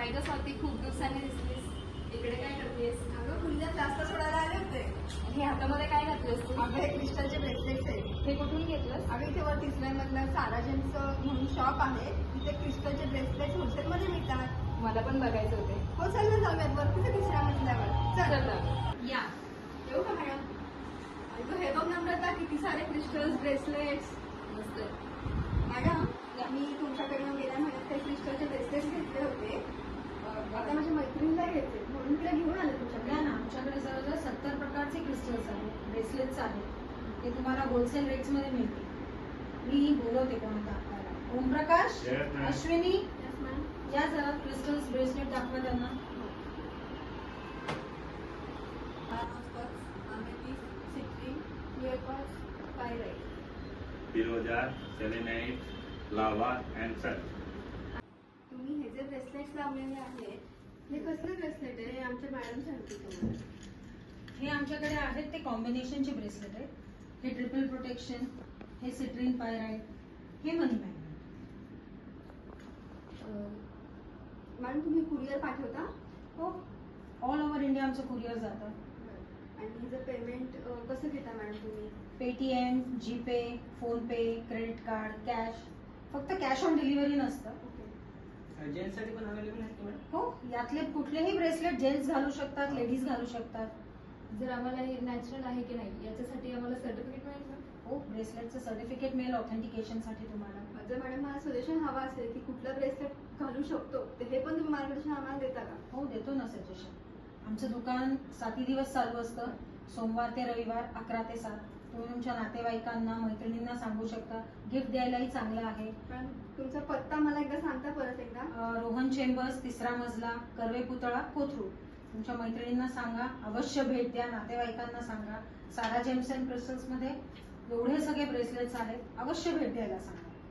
काय ग स्वाती खूप दिवसांनी दिसलीस. इकडे काय करतेस? अगं पुण्यात जास्त सोडायला आले होते. हे हातामध्ये काय घातलंस तू? अगं हे क्रिस्टलचे ब्रेसलेट्स आहेत. हे कुठून घेतलंस? अगं इथे वर तिसऱ्या मधलं साराजेंचं म्हणून शॉप आहे. तिथे क्रिस्टलचे ब्रेसलेट्स होलसेलमध्ये मिळतात. मला पण बघायचे होते. हो चल ना जाऊयात वर. तिथे तिसऱ्या मधल्यावर? चल. या. येऊ का मॅडम? अगं हे बघ नम्रता किती सारे क्रिस्टल्स ब्रेसलेट्स मस्त. मॅडम घ्यायचे म्हणून तिला घेऊन आले तुमच्याकडे ना आमच्याकडे जवळजवळ सत्तर प्रकारचे क्रिस्टल्स आहेत ब्रेसलेट्स आहेत ते तुम्हाला होलसेल रेट्समध्ये मिळतील मी बोलवते कोणाला आपल्याला ओमप्रकाश. अश्विनी. या जरा क्रिस्टल्स ब्रेसलेट दाखवा त्यांना. तुम्ही हे जे ब्रेसलेट्स लावलेले आहेत हे कसले ब्रेसलेट आहे? हे आमच्या मॅडम सांगते तुम्हाला. हे आमच्याकडे आहेत ते कॉम्बिनेशनचे ब्रेसलेट आहेत हे ट्रिपल प्रोटेक्शन हे सिट्रीन पायराईड हे मनी मॅग्नेट मॅडम तुम्ही कुरिअर पाठवता? हो. ऑल ओव्हर इंडिया आमचं कुरिअर जातं. आणि जर पेमेंट कसं घेता मॅडम तुम्ही? Paytm GPay PhonePe credit card cash फक्त कॅश ऑन डिलिव्हरी नसतं. जेंट्ससाठी पण अवेलेबल आहेत का मॅडम हो यातले कुठलेही ब्रेसलेट जेंट्स घालू शकतात लेडीज घालू शकतात. जर आम्हाला हे नॅचरल आहे की नाही याच्यासाठी आम्हाला सर्टिफिकेट मिळेल का? हो ब्रेसलेटचं सर्टिफिकेट मिळेल ऑथेंटिकेशनसाठी तुम्हाला. जर मॅडम मला सजेशन हवं असेल की कुठलं ब्रेसलेट घालू शकतो तर हे पण तुम्ही मार्गदर्शन आम्हाला देता का? हो देतो ना सजेशन आमचं दुकान साती दिवस चालू असतं. सोमवार ते रविवार अकरा ते सात. तुम्ही तुमच्या नातेवाईकांना मैत्रिणींना सांगू शकता. गिफ्ट द्यायलाही चांगलं आहे. तुमचा पत्ता मला एकदा सांगता परत एकदा? रोहन चेंबर्स तिसरा मजला कर्वे पुतळा कोथरूड. तुमच्या मैत्रिणींना सांगा. अवश्य भेट द्या. नातेवाईकांना सांगा. सारा जेम्स अँड क्रिस्टल्समध्ये एवढे सगळे ब्रेसलेट्स आहेत. अवश्य भेट द्यायला सांगा.